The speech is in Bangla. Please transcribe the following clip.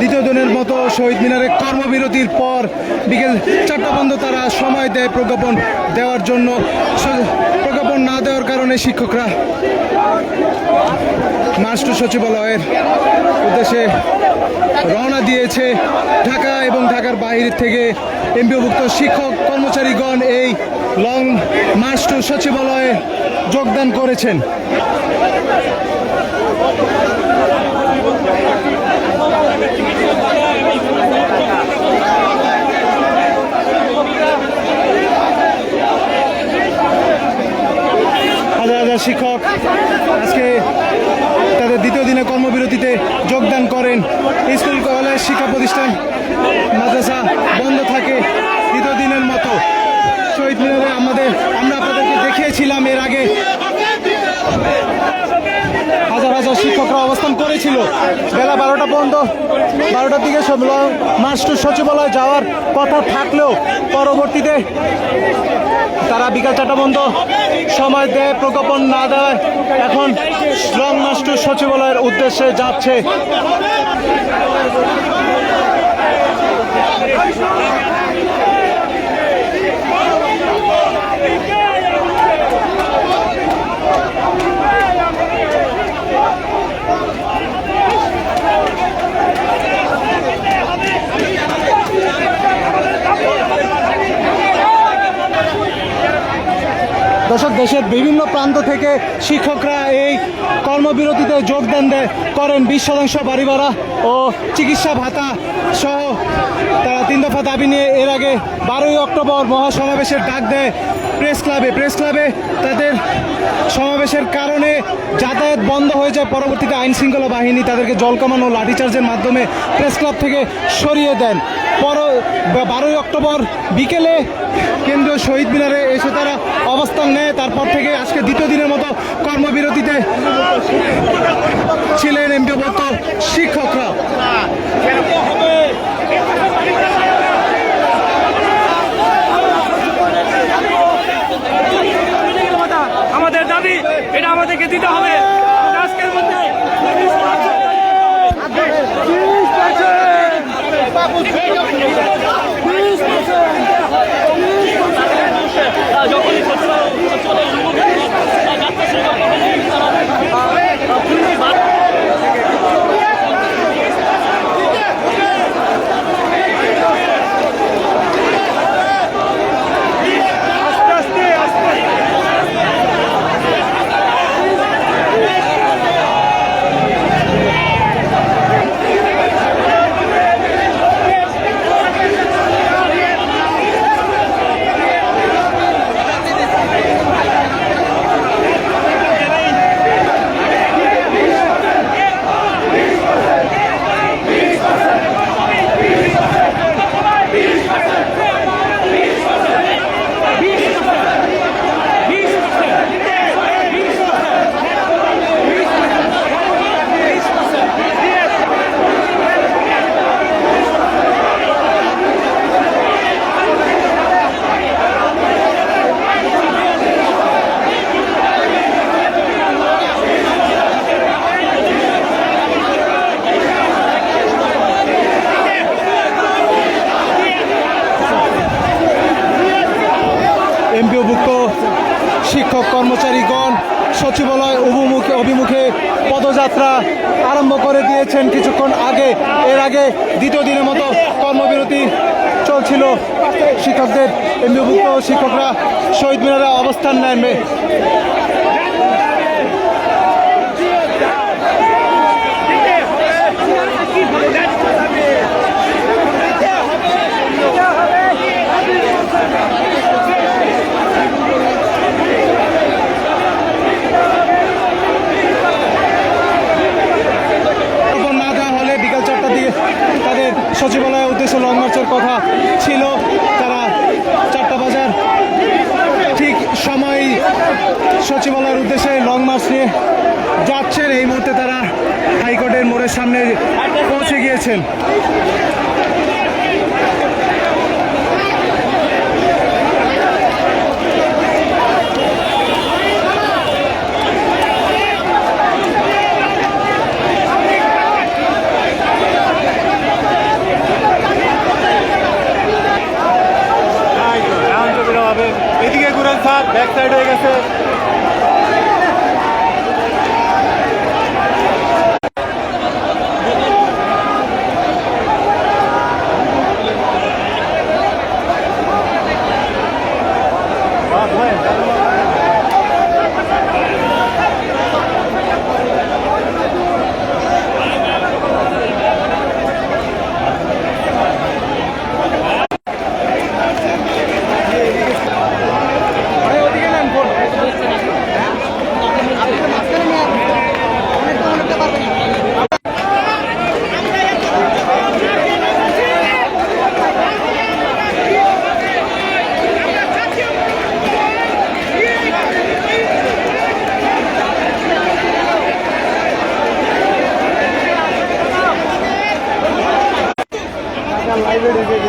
দ্বিতীয় দিনের মতো শহীদ মিনারে কর্মবিরতির পর বিকেল চারটা বন্ধ তারা সময় দেয় প্রজ্ঞাপন দেওয়ার জন্য। প্রজ্ঞাপন না দেওয়ার কারণে শিক্ষকরা মাস্টার সচিবালয়ের উদ্দেশ্যে রওনা দিয়েছে। ঢাকা এবং ঢাকার বাইরে থেকে এমপিওভুক্ত শিক্ষক কর্মচারীগণ এই লং মার্চ টু সচিবালয়ে যোগদান করেছেন হাজার হাজার শিক্ষক। আজকে তাদের দ্বিতীয় দিনে কর্মবিরতিতে যোগদান করেন স্কুল, কলেজ, শিক্ষা প্রতিষ্ঠান, মাদ্রাসা বন্ধ থাকে দ্বিতীয় দিনের মতো। শহীদ মিনারে আমাদের, আমরা আপনাদেরকে দেখিয়েছিলাম এর আগে। হাজার হাজার শিক্ষকরা অবস্থান করেছিল। বেলা বারোটা পর্যন্ত, বারোটার দিকে মাস্টার সচিবালয় যাওয়ার কথা থাকলেও পরবর্তীতে বিকাল চারটা পর্যন্ত সময় দেয় প্রজ্ঞাপন না দেয় এখন শ্রম নষ্ট সচিবালয়ের উদ্দেশ্যে যাচ্ছে। দর্শক দেশের বিভিন্ন প্রান্ত থেকে শিক্ষকরা এই কর্মবিরতিতে যোগদান দেয় করেন বিশ শতাংশ বাড়ি ভাড়া ও চিকিৎসা ভাতা সহ তারা তিন দফা দাবি নিয়ে এর আগে বারোই অক্টোবর মহাসমাবেশের ডাক দেয় প্রেস ক্লাবে। প্রেস ক্লাবে তাদের সমাবেশের কারণে যাতায়াত বন্ধ হয়ে যায়। পরবর্তীতে আইন শৃঙ্খলা বাহিনী তাদেরকে জল কামান লাঠিচার্জের মাধ্যমে প্রেস ক্লাব থেকে সরিয়ে দেন। পর বারোই অক্টোবর বিকেলে কেন্দ্রীয় শহীদ মিনারে এসে তারা অবস্থান নেয়। তারপর থেকে আজকে দ্বিতীয় দিনের মতো কর্মবিরতিতে ছিলেন এমপিভুক্ত শিক্ষকরা। আমাদের দাবি এটা আমাদেরকে দিতে হবে। আজকের মধ্যে শিক্ষক কর্মচারীগণ সচিবালয় অভিমুখে অভিমুখে পদযাত্রা আরম্ভ করে দিয়েছেন। কিছুক্ষণ আগে, এর আগে দ্বিতীয় দিনের মতো কর্মবিরতি চলছিল। শিক্ষকদের এমপিওভুক্ত শিক্ষকরা শহীদ মিনারে অবস্থান নেন। এই মুহূর্তে তারা হাইকোর্টের মোড়ের সামনে পৌঁছে গিয়েছেন। এদিকে ঘুরেন স্যার ব্যাক সাইড হয়ে গেছে। বাইরে রেখে